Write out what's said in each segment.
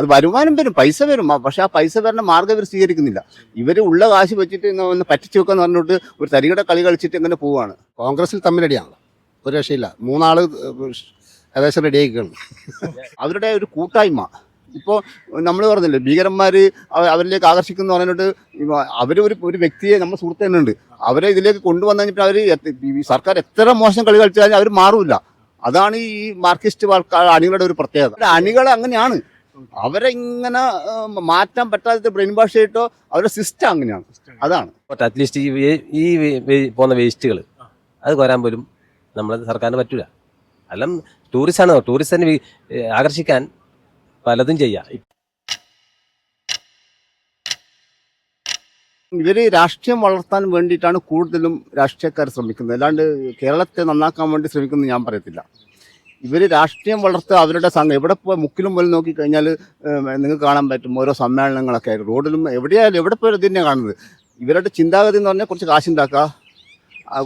അത് വരുമാനം വരും പൈസ വരും പക്ഷെ ആ പൈസ വരുന്ന മാർഗം ഇവർ സ്വീകരിക്കുന്നില്ല. ഇവർ ഉള്ള കാശ് വെച്ചിട്ട് ഒന്ന് പറ്റിച്ചു വെക്കാന്ന് പറഞ്ഞിട്ട് ഒരു തരികട കളി കളിച്ചിട്ട് ഇങ്ങനെ പോവാണ്. കോൺഗ്രസിൽ തമ്മിലടിയാണല്ലോ ഒരു രക്ഷയില്ല. മൂന്നാൾ ഏകദേശം റെഡി ആയിക്കാണ്. അവരുടെ ഒരു കൂട്ടായ്മ. ഇപ്പോൾ നമ്മൾ പറഞ്ഞില്ലേ ഭീകരന്മാർ അവരിലേക്ക് ആകർഷിക്കുന്നു പറഞ്ഞിട്ട് അവർ ഒരു ഒരു വ്യക്തിയെ നമ്മൾ സുഹൃത്ത് തന്നെ ഉണ്ട് അവരെ ഇതിലേക്ക് കൊണ്ടുവന്നു കഴിഞ്ഞിട്ട് അവർ സർക്കാർ എത്ര മോശം കളി കളിച്ചു കഴിഞ്ഞാൽ അവർ മാറില്ല അതാണ് ഈ മാർക്സിസ്റ്റ് അണികളുടെ ഒരു പ്രത്യേകത. അണികൾ അങ്ങനെയാണ്. അവരെ ഇങ്ങനെ ആ, മാറ്റാൻ പറ്റാത്ത ബ്രെയിൻ വാഷ് ചെയ്തിട്ടോ അവരുടെ സിസ്റ്റം അങ്ങനെയാണ്. അതാണ്. അറ്റ്ലീസ്റ്റ് ഈ പോകുന്ന വേസ്റ്റുകൾ അത് കൊരാൻ പോലും നമ്മളെ സർക്കാരിന് പറ്റൂല. അല്ല ആണ്? ടൂറിസ്റ്റിനെ ആകർഷിക്കാൻ പലതും ചെയ്യാം. ഇവർ രാഷ്ട്രീയം വളർത്താൻ വേണ്ടിയിട്ടാണ് കൂടുതലും രാഷ്ട്രീയക്കാർ ശ്രമിക്കുന്നത്. അല്ലാണ്ട് കേരളത്തെ നന്നാക്കാൻ വേണ്ടി ശ്രമിക്കുന്നത് ഞാൻ പറയത്തില്ല. ഇവർ രാഷ്ട്രീയം വളർത്തുക അവരുടെ സംഘം. എവിടെ പോയി മുക്കിലും മുതൽ നോക്കി കഴിഞ്ഞാൽ നിങ്ങൾക്ക് കാണാൻ പറ്റും ഓരോ സമ്മേളനങ്ങളൊക്കെ ആയിട്ട്. റോഡിലും എവിടെയായാലും എവിടെ പോയാലും ഇത് തന്നെയാണ് കാണുന്നത്. ഇവരുടെ ചിന്താഗതി എന്ന് പറഞ്ഞാൽ കുറച്ച് കാശുണ്ടാക്കുക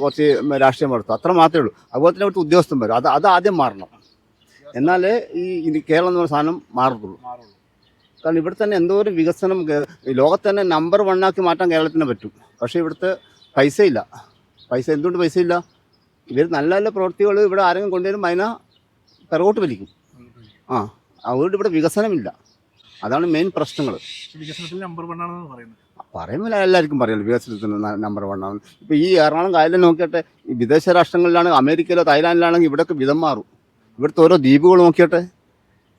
കുറച്ച് രാഷ്ട്രീയം വളർത്തുക. അത്ര മാത്രമേ ഉള്ളൂ. അതുപോലെ തന്നെ ഇവിടുത്തെ ഉദ്യോഗസ്ഥൻ വരും അത് അത് ആദ്യം മാറണം. എന്നാലേ ഈ കേരളം എന്ന് പറഞ്ഞ സാധനം മാറത്തുള്ളൂ കാരണം ഇവിടെ തന്നെ എന്തോ ഒരു വികസനം ലോകത്തെ തന്നെ നമ്പർ വൺ ആക്കി മാറ്റാൻ കേരളത്തിന് പറ്റും. പക്ഷേ ഇവിടുത്തെ പൈസയില്ല. പൈസ എന്തുകൊണ്ട് പൈസയില്ല? ഇവർ നല്ല നല്ല പ്രവൃത്തികൾ ഇവിടെ ആരെങ്കിലും കൊണ്ടുവരും അതിനെ പിറകോട്ട് വലിക്കും. ആ അതുകൊണ്ട് ഇവിടെ വികസനമില്ല. അതാണ് മെയിൻ പ്രശ്നങ്ങൾ വികസനത്തിൽ നമ്പർ വൺ ആണെന്ന് പറയുന്നത്. പറയുമ്പോൾ എല്ലാവർക്കും പറയുമല്ലോ വികസനത്തിന് നമ്പർ വൺ ആണ്. ഇപ്പോൾ ഈ എറണാകുളം കായലിൽ നോക്കിയിട്ട് ഈ വിദേശ രാഷ്ട്രങ്ങളിലാണ് അമേരിക്കയിലോ തായ്ലാൻഡിലാണെങ്കിൽ ഇവിടെയൊക്കെ വിധം മാറും. ഇവിടുത്തെ ഓരോ ദ്വീപുകൾ നോക്കിയിട്ട്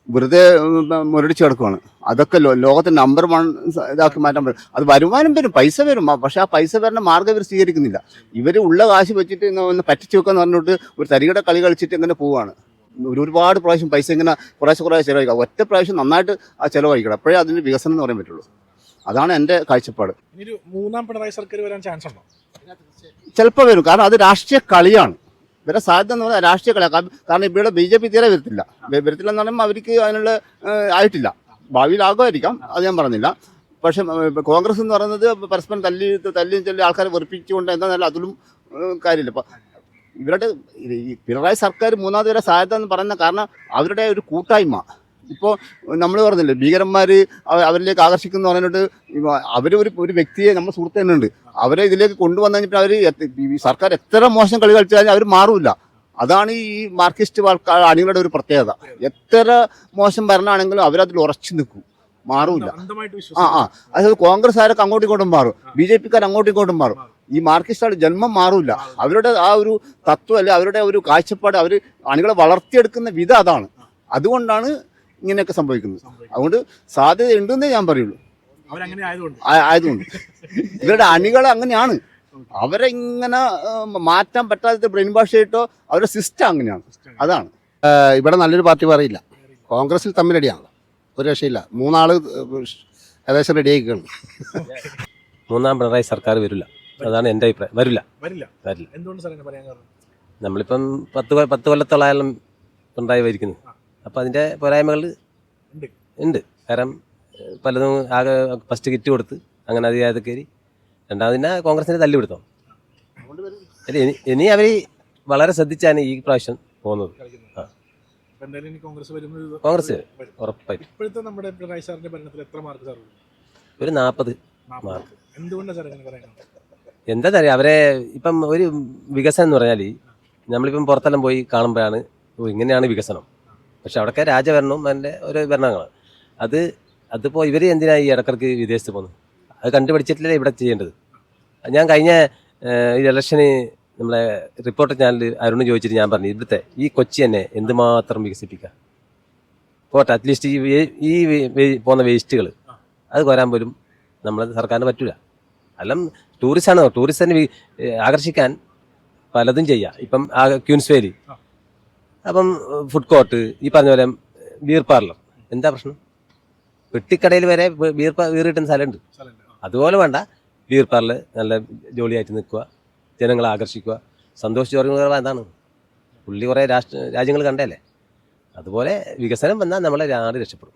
വെറുതെ മുരടിച്ച് കിടക്കുവാണ്. അതൊക്കെ ലോകത്തെ നമ്പർ വൺ ഇതാക്കി മാറ്റാൻ പറ്റും. അത് വരുമാനം വരും പൈസ വരും. പക്ഷെ ആ പൈസ വരുന്ന മാർഗം ഇവർ സ്വീകരിക്കുന്നില്ല. ഇവർ ഉള്ള കാശ് വെച്ചിട്ട് ഒന്ന് പറ്റിച്ചു വെക്കാന്ന് പറഞ്ഞിട്ട് ഒരു തരികട കളി കളിച്ചിട്ട് ഇങ്ങനെ ഒരു ഒരുപാട് പ്രാവശ്യം പൈസ ഇങ്ങനെ കുറേശ്ശെ കുറേശ്ശെ ചിലവഴിക്കുക ഒറ്റ പ്രാവശ്യം നന്നായിട്ട് ആ ചിലവഴിക്കണം. അപ്പോഴേ അതിന് വികസനം എന്ന് പറയാൻ പറ്റുള്ളൂ. അതാണ് എന്റെ കാഴ്ചപ്പാട്. ഇനി മൂന്നാം പിണറായി സർക്കാർ വരാൻ ചാൻസ് ഉണ്ടോ? ചിലപ്പോൾ വരും. കാരണം അത് രാഷ്ട്രീയ കളിയാണ്. ഇവരെ സാധ്യത എന്ന് പറഞ്ഞാൽ രാഷ്ട്രീയ കളിയാണ് കാരണം- ഇവിടെ ബി ജെ പി തീരെ വരത്തില്ല. വരത്തില്ല എന്ന് പറയുമ്പോൾ അവർക്ക് അതിനുള്ള ആയിട്ടില്ല. ഭാവിയിൽ ആകുമായിരിക്കാം. അത് ഞാൻ പറഞ്ഞില്ല. പക്ഷെ കോൺഗ്രസ് എന്ന് പറയുന്നത് പരസ്പരം തല്ലി തല്ലി ചൊല്ലി ആൾക്കാരെ വെറുപ്പിച്ചുകൊണ്ട് എന്താണെന്നല്ല അതിലും കാര്യമില്ല. ഇപ്പം ഇവരുടെ ഈ പിണറായി സർക്കാർ മൂന്നാമത് വരെ സാധ്യത എന്ന് പറയുന്ന കാരണം അവരുടെ ഒരു കൂട്ടായ്മ. ഇപ്പോൾ നമ്മൾ പറഞ്ഞില്ലേ ഭീകരന്മാർ അവരിലേക്ക് ആകർഷിക്കുന്നു പറഞ്ഞിട്ട് അവർ ഒരു ഒരു വ്യക്തിയെ നമ്മൾ സുഹൃത്ത് തന്നെ ഉണ്ട് അവരെ ഇതിലേക്ക് കൊണ്ടുവന്നു കഴിഞ്ഞിട്ട് അവർ സർക്കാർ എത്ര മോശം കളി കളിച്ചു കഴിഞ്ഞാൽ അവർ മാറില്ല അതാണ് ഈ മാർക്സിസ്റ്റ് അണികളുടെ ഒരു പ്രത്യേകത. എത്ര മോശം ഭരണമാണെങ്കിലും അവരതിൽ ഉറച്ചു നിൽക്കും. മാറൂല. ആ ആ. അതായത് കോൺഗ്രസ് ആരൊക്കെ അങ്ങോട്ടും ഇങ്ങോട്ടും മാറും. ബി ജെ പിക്കാർ അങ്ങോട്ടും ഇങ്ങോട്ടും മാറും. ഈ മാർക്സിസ്റ്റ് ജന്മം മാറൂല. അവരുടെ ആ ഒരു തത്വം അല്ലെ അവരുടെ ഒരു കാഴ്ചപ്പാട് അവർ അണികളെ വളർത്തിയെടുക്കുന്ന വിധ അതാണ്. അതുകൊണ്ടാണ് ഇങ്ങനെയൊക്കെ സംഭവിക്കുന്നത്. അതുകൊണ്ട് സാധ്യത ഉണ്ടെന്നേ ഞാൻ പറയുള്ളൂ. ആയതുകൊണ്ട്. ആയതുകൊണ്ട്. ഇവരുടെ അണികൾ അങ്ങനെയാണ്. അവരെ ഇങ്ങനെ മാറ്റാൻ പറ്റാത്ത ബ്രെയിൻ ഭാഷയായിട്ടോ അവരുടെ സിസ്റ്റം അങ്ങനെയാണ്. അതാണ്. ഇവിടെ നല്ലൊരു പാർട്ടി പറയില്ല കോൺഗ്രസിൽ തമ്മിലടിയാണല്ലോ ഒരു രക്ഷയില്ല. മൂന്നാൾ ഏകദേശം റെഡി ആയിക്കാണ് മൂന്നാം പിണറായി സർക്കാർ വരില്ല. അതാണ് എന്റെ അഭിപ്രായം. വരില്ല. വരില്ല. വരില്ല. എന്തുകൊണ്ട് സാർ പറയാൻ കാരണം? നമ്മളിപ്പം പത്ത് പത്ത് കൊല്ലത്തോളായാലും പിണറായി വരിക്കുന്നു അപ്പം അതിന്റെ പോരായ്മകൾ ഉണ്ട്. കാരണം പലതും ആകെ ഫസ്റ്റ് കിറ്റ് കൊടുത്ത് അങ്ങനെ അധികാരത്തിൽ കയറി രണ്ടാമത് പിന്നെ കോൺഗ്രസിനെ തല്ലി അല്ല ഇനി ഇനി അവർ വളരെ ശ്രദ്ധിച്ചാണ് ഈ പ്രാവശ്യം പോകുന്നത്. ആ. കോൺഗ്രസ് ഉറപ്പായിട്ട്. ഇപ്പോഴത്തെ നമ്മുടെ പിണറായി സാറിന്റെ ഭരണത്തിൽ എത്ര മാർക്ക് സാർ ഒരു നാൽപ്പത് മാർക്ക്. എന്തുകൊണ്ടാണ് സാർ അങ്ങനെ പറയാൻ കാരണം എന്താ അറിയാം അവരെ ഇപ്പം ഒരു വികസനം എന്ന് പറഞ്ഞാൽ നമ്മളിപ്പം പുറത്തെല്ലാം പോയി കാണുമ്പോഴാണ് ഓ ഇങ്ങനെയാണ് വികസനം. പക്ഷെ അവിടെയൊക്കെ രാജഭരണവും അതിന്റെ ഓരോ ഭരണങ്ങളാണ്. അത് അതിപ്പോൾ ഇവർ എന്തിനാണ് ഈ ഇടക്കിടക്ക് വിദേശത്ത് പോകുന്നത്? അത് കണ്ടുപിടിച്ചിട്ടില്ലേ ഇവിടെ ചെയ്യേണ്ടത്. ഞാൻ കഴിഞ്ഞ ഈ ഇലക്ഷന് നമ്മളെ റിപ്പോർട്ടർ ചാനൽ അരുണ് ചോദിച്ചിട്ട് ഞാൻ പറഞ്ഞു ഇവിടുത്തെ ഈ കൊച്ചി തന്നെ എന്തുമാത്രം വികസിപ്പിക്കാം പോട്ടെ അറ്റ്ലീസ്റ്റ് ഈ ഈ പോകുന്ന വേസ്റ്റുകൾ അത് കോരാൻ പോലും നമ്മളെ സർക്കാരിന് പറ്റൂല. അല്ല ടൂറിസ്റ്റാണ് ടൂറിസ്റ്റിനെ ആകർഷിക്കാൻ പലതും ചെയ്യാം. ഇപ്പം ആ ക്യൂൻസ് വേലി അപ്പം ഫുഡ് കോർട്ട് ഈ പറഞ്ഞ പോലെ ബീർ പാർലർ എന്താ പ്രശ്നം? പെട്ടിക്കടയിൽ വരെ ബീർ ബീർ കിട്ടുന്ന സ്ഥലമുണ്ട്. സ്ഥലമുണ്ട്. അതുപോലെ വേണ്ട. ബീർ പാർലർ നല്ല ജോലിയായിട്ട് നിൽക്കുക ജനങ്ങളെ ആകർഷിക്കുക. സന്തോഷ് ജോർജ് എന്താണ് പുള്ളി കുറേ രാഷ്ട്ര രാജ്യങ്ങൾ കണ്ടല്ലേ അതുപോലെ വികസനം വന്നാൽ നമ്മളെ നാട് രക്ഷപ്പെടും.